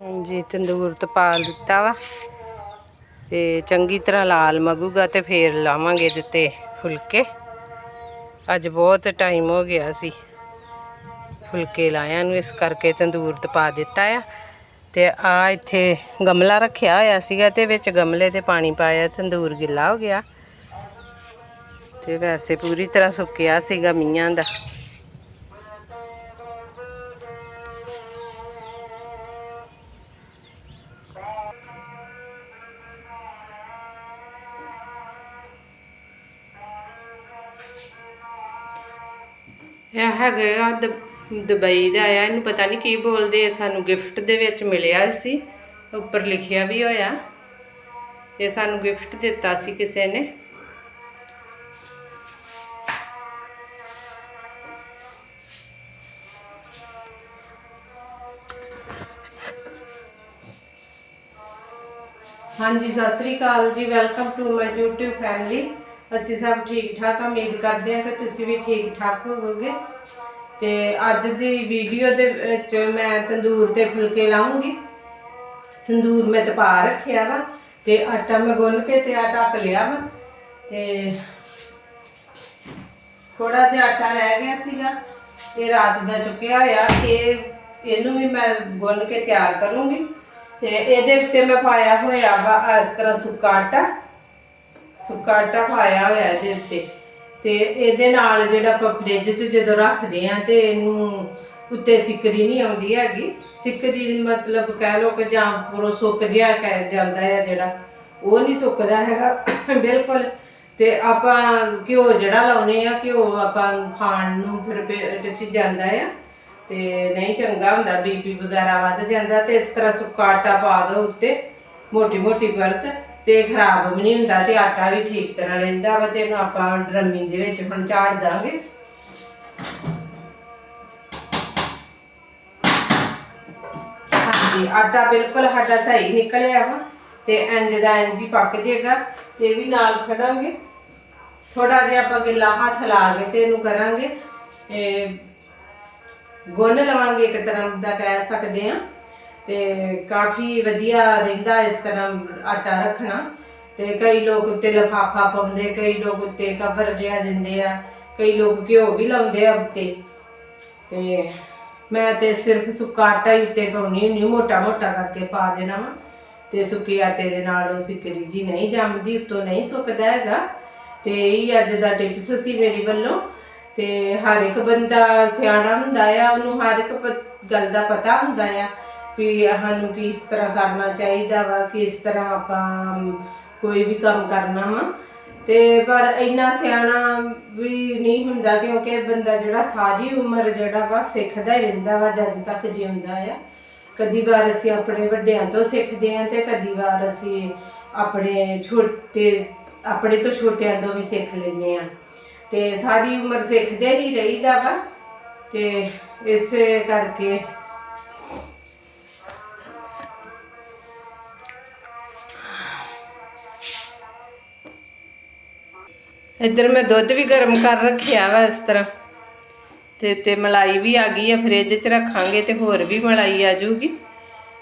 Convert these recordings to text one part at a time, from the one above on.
ਹਾਂਜੀ, ਤੰਦੂਰ ਤੇ ਪਾ ਦਿੱਤਾ ਵਾ। ਤੇ ਚੰਗੀ ਤਰ੍ਹਾਂ ਲਾਲ ਮਗੂਗਾ ਤੇ ਫੇਰ ਲਾਵਾਂਗੇ ਦਿੱਤੇ ਫੁਲਕੇ। ਅੱਜ ਬਹੁਤ ਟਾਈਮ ਹੋ ਗਿਆ ਸੀ। ਫੁਲਕੇ ਲਾਇਆ ਨੂੰ, ਇਸ ਕਰਕੇ ਤੰਦੂਰ ਤੇ ਪਾ ਦਿੱਤਾ ਆ। ਤੇ ਆ ਇੱਥੇ ਗਮਲਾ ਰੱਖਿਆ ਹੋਇਆ ਸੀਗਾ ਤੇ ਵਿੱਚ ਗਮਲੇ ਤੇ ਪਾਣੀ ਪਾਇਆ, ਤੰਦੂਰ ਗਿੱਲਾ ਹੋ ਗਿਆ। ਤੇ ਵੈਸੇ ਪੂਰੀ ਤਰ੍ਹਾਂ ਸੁੱਕਿਆ ਸੀਗਾ ਮੀਆਂ ਦਾ। ਇਹ ਹੈਗਾ ਆ ਦੁਬਈ ਦਾ ਆਇਆ ਇਹਨੂੰ ਪਤਾ ਨਹੀਂ ਕੀ ਬੋਲਦੇ ਆ, ਸਾਨੂੰ ਗਿਫਟ ਦੇ ਵਿੱਚ ਮਿਲਿਆ ਸੀ, ਉੱਪਰ ਲਿਖਿਆ ਵੀ ਹੋਇਆ। ਇਹ ਸਾਨੂੰ ਗਿਫਟ ਦਿੱਤਾ ਸੀ ਕਿਸੇ ਨੇ। ਹਾਂਜੀ, ਸਤਿ ਸ੍ਰੀ ਅਕਾਲ ਜੀ welcome to my YouTube family ਅਸੀਂ ਸਭ ਠੀਕ ਠਾਕ, ਉਮੀਦ ਕਰਦੇ ਹਾਂ ਕਿ ਤੁਸੀਂ ਵੀ ਠੀਕ ਠਾਕ ਹੋਵੋਗੇ। ਤੇ ਅੱਜ ਦੀ ਵੀਡੀਓ ਦੇ ਵਿੱਚ ਮੈਂ ਤੰਦੂਰ ਤੇ ਫੁਲਕੇ ਲਾਉਂਗੀ ਤੰਦੂਰ ਮੈਂ ਤਪਾ ਰੱਖਿਆ ਵਾ ਤੇ ਆਟਾ ਮੈਂ ਗੁੰਨ ਕੇ ਤੇ ਆ ਢੱਕ ਲਿਆ ਵਾ। ਤੇ ਥੋੜਾ ਜਿਹਾ ਆਟਾ ਰਹਿ ਗਿਆ ਸੀਗਾ, ਇਹ ਰਾਤ ਦਾ ਚੁੱਕਿਆ ਹੋਇਆ, ਇਹ ਇਹਨੂੰ ਵੀ ਮੈਂ ਗੁੰਨ ਕੇ ਤਿਆਰ ਕਰੂੰਗੀ। ਤੇ ਇਹਦੇ ਉੱਤੇ ਮੈਂ ਪਾਇਆ ਹੋਇਆ ਵਾ ਇਸ ਤਰ੍ਹਾਂ ਸੁੱਕਾ ਆਟਾ। ਸੁੱਕਾ ਆਟਾ ਪਾਇਆ ਹੋਇਆ ਇਹਦੇ ਉੱਤੇ। ਤੇ ਇਹਦੇ ਨਾਲ ਜਿਹੜਾ ਆਪਾਂ ਫ੍ਰਿਜ 'ਚ ਜਦੋਂ ਰੱਖਦੇ ਆ ਤੇ ਇਹਨੂੰ ਉੱਤੇ ਸਿੱਕਰੀ ਨਹੀਂ ਆਉਂਦੀ ਹੈਗੀ। ਸਿਕਰੀ ਮਤਲਬ ਕਹਿ ਲਓ ਕਿ ਜਾਂ ਪੂਰਾ ਸੁੱਕ ਜਿਹਾ ਕਹਿ ਜਾਂਦਾ ਹੈ ਜਿਹੜਾ, ਉਹ ਨਹੀਂ ਸੁੱਕਦਾ ਹੈਗਾ। ਬਿਲਕੁਲ। ਤੇ ਆਪਾਂ ਘਿਓ ਜਿਹੜਾ ਲਾਉਨੇ ਆ, ਘਿਓ ਆਪਾਂ ਖਾਣ ਨੂੰ ਫਿਰ ਪੇਟ 'ਚ ਜਾਂਦਾ ਆ। ਤੇ ਨਹੀਂ ਚੰਗਾ ਹੁੰਦਾ ਬੀਪੀ ਵਗੈਰਾ ਵੱਧ ਜਾਂਦਾ ਤੇ ਇਸ ਤਰ੍ਹਾਂ ਸੁੱਕਾ ਆਟਾ ਪਾ ਦਿਓ ਉੱਤੇ ਮੋਟੀ ਮੋਟੀ ਪਰਤ ਤੇ ਖਰਾਬ ਵੀ ਨਹੀਂ ਹੁੰਦਾ ਤੇ ਆਟਾ ਵੀ ਠੀਕ ਤਰ੍ਹਾਂ ਰਹਿੰਦਾ ਵਾ ਤੇ ਇਹਨੂੰ ਆਪਾਂ ਡਰਮੀ ਦੇ ਵਿੱਚ ਹੁਣ ਝਾੜ ਦਾਂਗੇ। ਹਾਂਜੀ, ਆਟਾ ਬਿਲਕੁਲ ਸਾਡਾ ਸਹੀ ਨਿਕਲਿਆ ਵਾ ਤੇ ਇੰਜ ਦਾ ਇੰਜ ਹੀ ਪੱਕ ਜਾਏਗਾ। ਤੇ ਵੀ ਨਾਲ ਖੜਾਂਗੇ। ਥੋੜਾ ਜਿਹਾ ਆਪਾਂ ਗਿੱਲਾ ਹੱਥ ਲਾ ਕੇ ਤੇ ਇਹਨੂੰ ਕਰਾਂਗੇ। ਇਹ ਗੁੰਨ ਲਵਾਂਗੇ ਇੱਕ ਤਰ੍ਹਾਂ ਦਾ ਕਹਿ ਸਕਦੇ ਆ ਤੇ ਕਾਫੀ ਵਧੀਆ ਰਹਿੰਦਾ ਇਸ ਤਰ੍ਹਾਂ ਆਟਾ ਰੱਖਣਾ। ਤੇ ਕਈ ਲੋਕ ਉੱਤੇ ਲਫਾਫਾ ਪਾਉਂਦੇ, ਕਈ ਲੋਕ ਉੱਤੇ ਕਵਰ ਜਿਹਾ ਦਿੰਦੇ ਆ, ਕਈ ਲੋਕ ਘਿਓ ਵੀ ਲਾਉਂਦੇ ਆ ਉੱਤੇ। ਤੇ ਮੈਂ ਤੇ ਸਿਰਫ ਸੁੱਕਾ ਆਟਾ ਹੀ ਉੱਤੇ ਪਾਉਣੀ ਹੁੰਦੀ ਮੋਟਾ ਮੋਟਾ ਕਰਕੇ ਪਾ ਦੇਣਾ ਵਾ। ਤੇ ਸੁੱਕੇ ਆਟੇ ਦੇ ਨਾਲ ਉਹ ਸਿੱਕਰੀ ਜੀ ਨਹੀਂ ਜੰਮਦੀ, ਉੱਤੋਂ ਨਹੀਂ ਸੁੱਕਦਾ ਹੈਗਾ। ਤੇ ਇਹ ਅੱਜ ਦਾ ਟਿਪਸ ਸੀ ਮੇਰੀ ਵੱਲੋਂ। ਤੇ ਹਰ ਇੱਕ ਬੰਦਾ ਸਿਆਣਾ ਹੁੰਦਾ ਆ, ਉਹਨੂੰ ਹਰ ਇੱਕ ਗੱਲ ਦਾ ਪਤਾ ਹੁੰਦਾ ਆ। ਵੀ ਸਾਨੂੰ ਕਿਸ ਤਰ੍ਹਾਂ ਕਰਨਾ ਚਾਹੀਦਾ ਵਾ ਕਿਸ ਤਰ੍ਹਾਂ ਆਪਾਂ ਕੋਈ ਵੀ ਕੰਮ ਕਰਨਾ ਵਾ। ਤੇ ਪਰ ਇੰਨਾ ਸਿਆਣਾ ਵੀ ਨਹੀਂ ਹੁੰਦਾ ਕਿਉਂਕਿ ਬੰਦਾ ਜਿਹੜਾ ਸਾਰੀ ਉਮਰ ਜਿਹੜਾ ਵਾ ਸਿੱਖਦਾ ਹੀ ਰਹਿੰਦਾ ਵਾ, ਜਦ ਤੱਕ ਜਿਉਂਦਾ ਆ। ਕਦੀ ਵਾਰ ਅਸੀਂ ਆਪਣੇ ਵੱਡਿਆਂ ਤੋਂ ਸਿੱਖਦੇ ਹਾਂ ਤੇ ਕਦੀ ਵਾਰ ਅਸੀਂ ਆਪਣੇ ਛੋਟੇ, ਆਪਣੇ ਤੋਂ ਛੋਟਿਆਂ ਤੋਂ ਵੀ ਸਿੱਖ ਲੈਂਦੇ ਆ ਤੇ ਸਾਰੀ ਉਮਰ ਸਿੱਖਦੇ ਹੀ ਰਹੀਦਾ ਵਾ। ਤੇ ਇਸੇ ਕਰਕੇ ਇੱਧਰ ਮੈਂ ਦੁੱਧ ਵੀ ਗਰਮ ਕਰ ਰੱਖਿਆ ਵਾ ਇਸ ਤਰ੍ਹਾਂ। ਤੇ ਉੱਤੇ ਮਲਾਈ ਵੀ ਆ ਗਈ ਆ, ਫ੍ਰਿਜ 'ਚ ਰੱਖਾਂਗੇ ਤੇ ਹੋਰ ਵੀ ਮਲਾਈ ਆ ਜੂਗੀ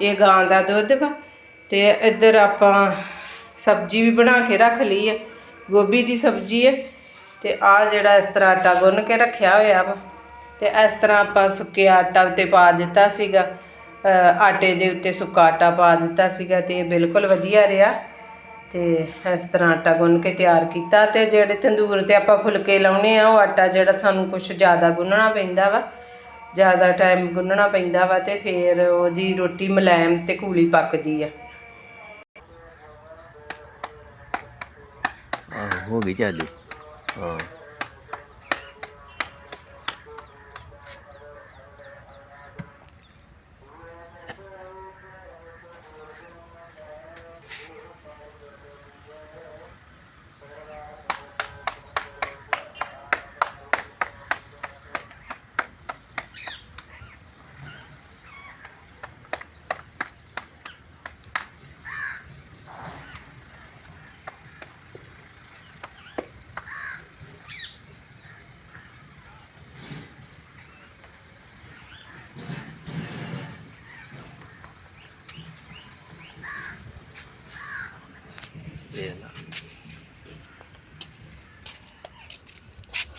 ਇਹ ਗਾਂ ਦਾ ਦੁੱਧ ਵਾ। ਤੇ ਇੱਧਰ ਆਪਾਂ ਸਬਜ਼ੀ ਵੀ ਬਣਾ ਕੇ ਰੱਖ ਲਈ ਹੈ ਗੋਭੀ ਦੀ ਸਬਜ਼ੀ ਹੈ ਤੇ ਆ ਜਿਹੜਾ ਇਸ ਤਰ੍ਹਾਂ ਆਟਾ ਗੁੰਨ ਕੇ ਰੱਖਿਆ ਹੋਇਆ ਵਾ। ਤੇ ਇਸ ਤਰ੍ਹਾਂ ਆਪਾਂ ਸੁੱਕੇ ਆਟਾ ਉੱਤੇ ਪਾ ਦਿੱਤਾ ਸੀਗਾ। ਆਟੇ ਦੇ ਉੱਤੇ ਸੁੱਕਾ ਆਟਾ ਪਾ ਦਿੱਤਾ ਸੀਗਾ ਤੇ ਇਹ ਬਿਲਕੁਲ ਵਧੀਆ ਰਿਹਾ। ਤੇ ਇਸ ਤਰ੍ਹਾਂ ਆਟਾ ਗੁੰਨ ਕੇ ਤਿਆਰ ਕੀਤਾ ਤੇ ਜਿਹੜੇ ਤੰਦੂਰ ਤੇ ਆਪਾਂ ਫੁਲਕੇ ਲਾਉਨੇ ਆ, ਉਹ ਆਟਾ ਜਿਹੜਾ ਸਾਨੂੰ ਕੁਝ ਜ਼ਿਆਦਾ ਗੁੰਨਣਾ ਪੈਂਦਾ ਵਾ, ਜ਼ਿਆਦਾ ਟਾਈਮ ਗੁੰਨਣਾ ਪੈਂਦਾ ਵਾ ਤੇ ਫਿਰ ਉਹਦੀ ਰੋਟੀ ਮੁਲਾਇਮ ਤੇ ਕੂਲੀ ਪੱਕਦੀ ਆ। ਆਹੋ, ਹੋ ਗਈ ਚਾਲੂ। ਹਾਂ।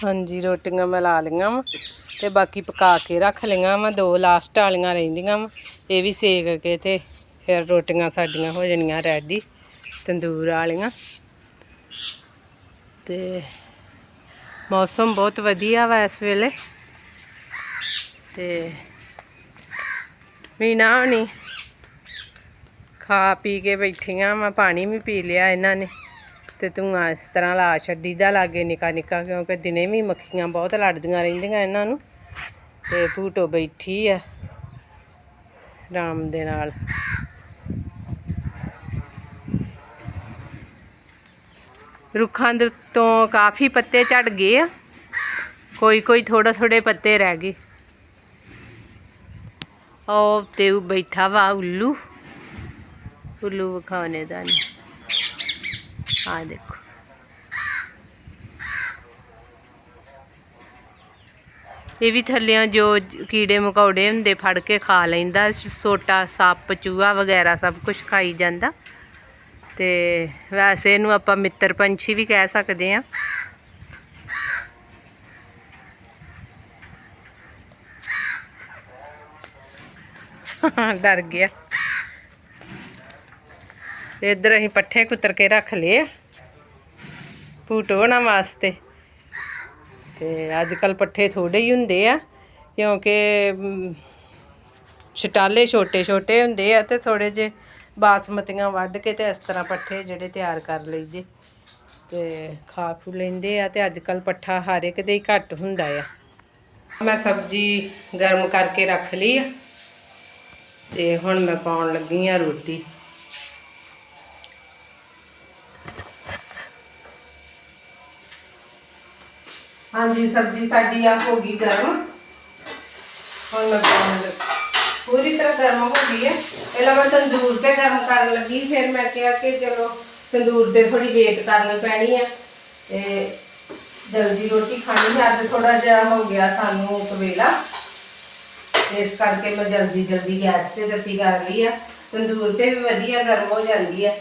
ਹਾਂਜੀ, ਰੋਟੀਆਂ ਮੈਂ ਲਾ ਲਈਆਂ ਵਾ ਤੇ ਬਾਕੀ ਪਕਾ ਕੇ ਰੱਖ ਲਈਆਂ ਵਾ, ਦੋ ਲਾਸਟ ਵਾਲੀਆਂ ਰਹਿੰਦੀਆਂ ਵਾ। ਇਹ ਵੀ ਸੇਕ ਕੇ ਤੇ ਫਿਰ ਰੋਟੀਆਂ ਸਾਡੀਆਂ ਹੋ ਜਾਣੀਆਂ ਰੈਡੀ ਤੰਦੂਰ ਵਾਲੀਆਂ। ਤੇ ਮੌਸਮ ਬਹੁਤ ਵਧੀਆ ਵਾ ਇਸ ਵੇਲੇ। ਤੇ ਮੀਨਾ ਹਣੀ ਖਾ ਪੀ ਕੇ ਬੈਠੀਆਂ ਵਾ, ਪਾਣੀ ਵੀ ਪੀ ਲਿਆ ਇਹਨਾਂ ਨੇ। ਤੇ ਤੂੰ ਇਸ ਤਰ੍ਹਾਂ ਲਾ ਛੱਡੀ ਦਾ ਲਾਗੇ ਨਿਕਾ ਨਿਕਾ, ਕਿਉਂਕਿ ਦਿਨੇ ਵੀ ਮੱਖੀਆਂ ਬਹੁਤ ਲੜਦੀਆਂ ਰਹਿੰਦੀਆਂ ਇਹਨਾਂ ਨੂੰ। ਤੇ ਭੂਟੋ ਬੈਠੀ ਆ ਆਰਾਮ ਦੇ ਨਾਲ। ਰੁੱਖਾਂ ਦੇ ਉੱਤੋਂ ਕਾਫੀ ਪੱਤੇ ਝੜ ਗਏ ਆ। ਕੋਈ ਕੋਈ ਥੋੜਾ ਥੋੜੇ ਪੱਤੇ ਰਹਿ ਗਏ। ਉਹ ਤੇ ਬੈਠਾ ਵਾ ਉੱਲੂ। ਉੱਲੂ ਵਿਖਾਉਣੇ ਦਾ ਨਹੀਂ ਆ ਦੇਖੋ। ਇਹ ਵੀ ਥੱਲਿਆਂ ਜੋ ਕੀੜੇ ਮਕੌੜੇ ਹੁੰਦੇ ਫੜ ਕੇ ਖਾ ਲੈਂਦਾ, ਸੋਟਾ, ਸੱਪ, ਚੂਹਾ ਵਗੈਰਾ ਸਭ ਕੁਝ ਖਾਈ ਜਾਂਦਾ। ਤੇ ਵੈਸੇ ਇਹਨੂੰ ਆਪਾਂ ਮਿੱਤਰ ਪੰਛੀ ਵੀ ਕਹਿ ਸਕਦੇ ਆ ਡਰ ਗਿਆ। ਤੇ ਇੱਧਰ ਅਸੀਂ ਪੱਠੇ ਕੁਤਰ ਕੇ ਰੱਖ ਲਏ ਆ। ਭੂਟੋਣਾ ਵਾਸਤੇ। ਤੇ ਅੱਜ ਕੱਲ ਪੱਠੇ ਥੋੜੇ ਹੀ ਹੁੰਦੇ ਆ ਕਿਉਂਕਿ ਮ, ਛਟਾਲੇ ਛੋਟੇ ਛੋਟੇ ਹੁੰਦੇ ਆ ਤੇ ਥੋੜੇ ਜੇ ਬਾਸਮਤੀਆਂ ਵੱਢ ਕੇ ਤੇ ਇਸ ਤਰ੍ਹਾਂ ਪੱਠੇ ਜਿਹੜੇ ਤਿਆਰ ਕਰ ਲਈਦੇ ਤੇ ਖਾ ਖੂ ਲੈਂਦੇ ਆ ਤੇ ਅੱਜ ਕੱਲ ਪੱਠਾ ਹਰ ਇੱਕ ਦੇ ਹੀ ਘੱਟ ਹੁੰਦਾ ਆ। ਮੈਂ ਸਬਜ਼ੀ ਗਰਮ ਕਰਕੇ ਰੱਖ ਲਈ ਆ। ਤੇ ਹੁਣ ਮੈਂ ਪਾਉਣ ਲੱਗੀ ਆ ਰੋਟੀ। ਹਾਂਜੀ, ਸਬਜ਼ੀ ਸਾਡੀ ਆ ਹੋ ਗਈ ਗਰਮ। ਹੁਣ ਮੈਂ ਪੂਰੀ ਤਰ੍ਹਾਂ ਗਰਮ ਹੋ ਗਈ ਹੈ। ਪਹਿਲਾਂ ਮੈਂ ਤੰਦੂਰ ਤੇ ਗਰਮ ਕਰਨ ਲੱਗੀ, ਫਿਰ ਮੈਂ ਕਿਹਾ ਕਿ ਚਲੋ ਤੰਦੂਰ ਤੇ ਥੋੜੀ ਵੇਟ ਕਰਨੀ ਪੈਣੀ ਆ। ਤੇ ਜਲਦੀ ਰੋਟੀ ਖਾਣੀ ਹੈ ਅੱਜ ਥੋੜਾ ਜਿਹਾ ਹੋ ਗਿਆ ਸਾਨੂੰ ਕਵੇਲਾ ਇਸ ਕਰਕੇ ਮੈਂ ਜਲਦੀ ਜਲਦੀ ਗੈਸ ਤੇ ਦਿੱਤੀ ਕਰ ਲਈ ਆ। ਤੰਦੂਰ ਤੇ ਵੀ ਵਧੀਆ ਗਰਮ ਹੋ ਜਾਂਦੀ ਹੈ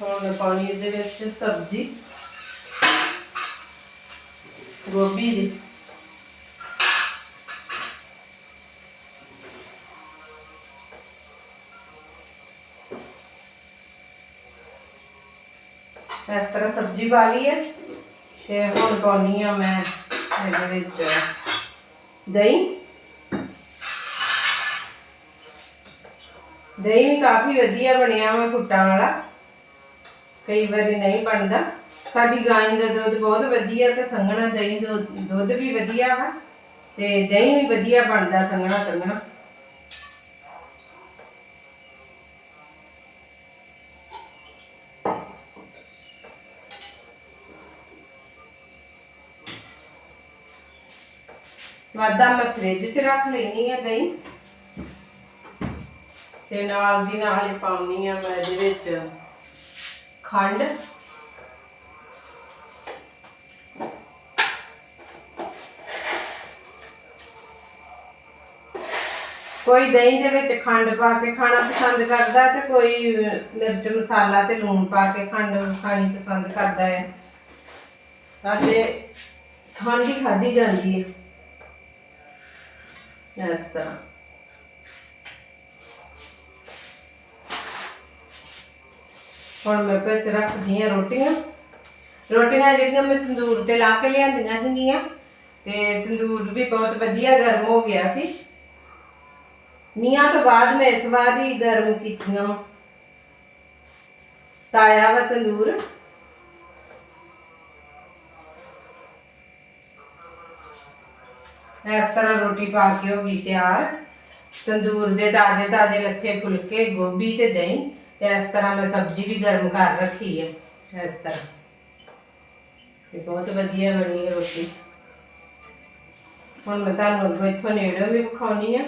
ਹੁਣ ਮੈਂ ਪਾਣੀ ਇਹਦੇ ਵਿੱਚ ਸਬਜ਼ੀ ਗੋਭੀ ਦੀ। ਇਸ ਤਰ੍ਹਾਂ ਸਬਜ਼ੀ ਪਾ ਲਈ ਹੈ ਤੇ ਹੁਣ ਪਾਉਣੀ ਆ ਮੈਂ ਇਹਦੇ ਵਿੱਚ ਦਹੀਂ। ਦਹੀਂ ਵੀ ਕਾਫੀ ਵਧੀਆ ਬਣਿਆ ਵਾ ਫੁੱਟਾਂ ਵਾਲਾ। ਕਈ ਵਾਰੀ ਨਹੀਂ ਬਣਦਾ। ਸਾਡੀ ਗਾਂ ਦਾ ਦੁੱਧ ਬਹੁਤ ਵਧੀਆ ਤੇ ਸੰਘਣਾ ਦਹੀਂ ਦੁ- ਦੁੱਧ ਵੀ ਵਧੀਆ ਵਾ ਤੇ ਦਹੀਂ ਵੀ ਵਧੀਆ ਬਣਦਾ ਸੰਘਣਾ ਸੰਘਣਾ। ਵਾਦਾ ਮੈਂ ਫ੍ਰਿਜ 'ਚ ਰੱਖ ਲੈਣੀ ਆ ਦਹੀਂ ਤੇ ਨਾਲ ਦੀ ਨਾਲ ਹੀ ਪਾਉਣੀ ਆ ਮੈਂ ਇਹਦੇ ਵਿੱਚ ਖੰਡ। ਕੋਈ ਦਹੀਂ ਦੇ ਵਿੱਚ ਖੰਡ ਪਾ ਕੇ ਖਾਣਾ ਪਸੰਦ ਕਰਦਾ ਤੇ ਕੋਈ ਮਿਰਚ ਮਸਾਲਾ ਤੇ ਲੂਣ ਪਾ ਕੇ ਖੰਡ ਖਾਣੀ ਪਸੰਦ ਕਰਦਾ ਹੈ। ਸਾਡੇ ਖੰਡ ਹੀ ਖਾਧੀ ਜਾਂਦੀ ਹੈ। ਇਸ ਤਰ੍ਹਾਂ। ਹੁਣ ਮੈਂ ਵਿੱਚ ਰੱਖਦੀ ਹਾਂ ਰੋਟੀਆਂ। ਰੋਟੀਆਂ ਜਿਹੜੀਆਂ ਮੈਂ ਤੰਦੂਰ ਤੇ ਲਾ ਕੇ ਲਿਆਂਦੀਆਂ ਸੀਗੀਆਂ ਤੇ ਤੰਦੂਰ ਵੀ ਬਹੁਤ ਵਧੀਆ ਗਰਮ ਹੋ ਗਿਆ ਸੀ। ਮੀਆਂ ਤੋਂ ਬਾਅਦ ਮੈਂ ਇਸ ਵਾਰ ਹੀ ਗਰਮ ਕੀਤੀਆਂ। ਤਾਇਆ ਵਾ ਤੰਦੂਰ। ਇਸ ਤਰ੍ਹਾਂ ਰੋਟੀ ਪਾ ਕੇ ਹੋ ਗਈ ਤਿਆਰ। ਤੰਦੂਰ ਦੇ ਤਾਜ਼ੇ ਤਾਜ਼ੇ ਲੱਥੇ ਫੁਲਕੇ, ਗੋਭੀ ਤੇ ਦਹੀਂ ਤੇ ਇਸ ਤਰ੍ਹਾਂ ਮੈਂ ਸਬਜ਼ੀ ਵੀ ਗਰਮ ਕਰ ਰੱਖੀ ਹੈ ਇਸ ਤਰ੍ਹਾਂ। ਤੇ ਬਹੁਤ ਵਧੀਆ ਬਣੀ ਹੈ ਰੋਟੀ। ਹੁਣ ਮੈਂ ਤੁਹਾਨੂੰ ਅੱਗੋਂ ਇੱਥੋਂ ਨੇੜੇ ਵੀ ਵਿਖਾਉਣੀ ਆ।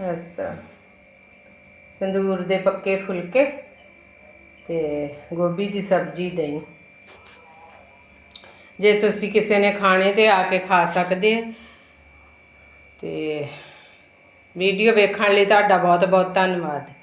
ਇਸ ਤਰ੍ਹਾਂ। ਤੰਦੂਰ ਦੇ ਪੱਕੇ ਫੁਲਕੇ ਤੇ ਗੋਭੀ ਦੀ ਸਬਜ਼ੀ ਦਹੀਂ। ਜੇ ਤੁਸੀਂ ਕਿਸੇ ਨੇ ਖਾਣੇ ਤੇ ਆ ਕੇ ਖਾ ਸਕਦੇ ਆ। ਤੇ ਵੀਡੀਓ ਵੇਖਣ ਲਈ ਤੁਹਾਡਾ ਬਹੁਤ ਬਹੁਤ ਧੰਨਵਾਦ।